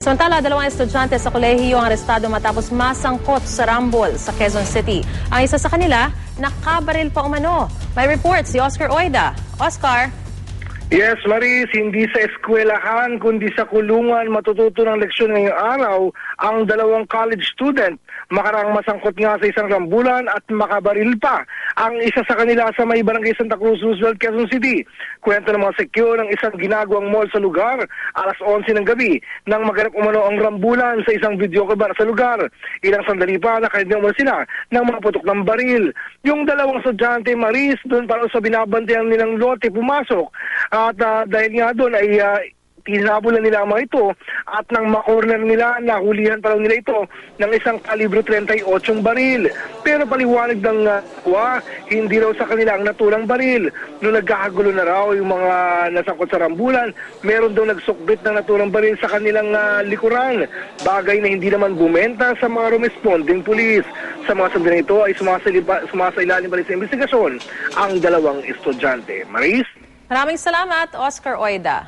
Samantala, dalawang estudyante sa kolehiyo ang arestado matapos masangkot sa Rambol sa Quezon City. Ang isa sa kanila, nakabaril pa umano. May report si Oscar Oida. Oscar? Yes, Maris, hindi sa eskwelahan kundi sa kulungan matututo ng leksyon ngayong araw ang dalawang college student. Makarang masangkot nga sa isang rambulan at makabaril pa ang isa sa kanila sa may barangay Santa Cruz, Roosevelt, Quezon City. Kwento ng mga sekyo ng isang ginagawang mall sa lugar alas 11 ng gabi nang maganap umano ang rambulan sa isang video bar sa lugar. Ilang sandali pa nakahid umano sila ng mga putok ng baril. Yung dalawang estudyante, Maris, doon para sa binabantayan nilang lote pumasok at ah, dahil nga doon ay uh, tinabulan nila ang mga ito at nang makorner nila, nahulihan pa nila ito ng isang kalibro 38 baril. Pero paliwanag ng uh, kuha, hindi raw sa kanila ang natulang baril. Noong nagkakagulo na raw yung mga nasangkot sa rambulan, meron daw nagsukbit ng natulang baril sa kanilang ah, likuran. Bagay na hindi naman bumenta sa mga responding pulis. Sa mga sandali ito ay sumasailalim pa sa investigasyon ang dalawang estudyante. Maris? Maraming salamat, Oscar Oida.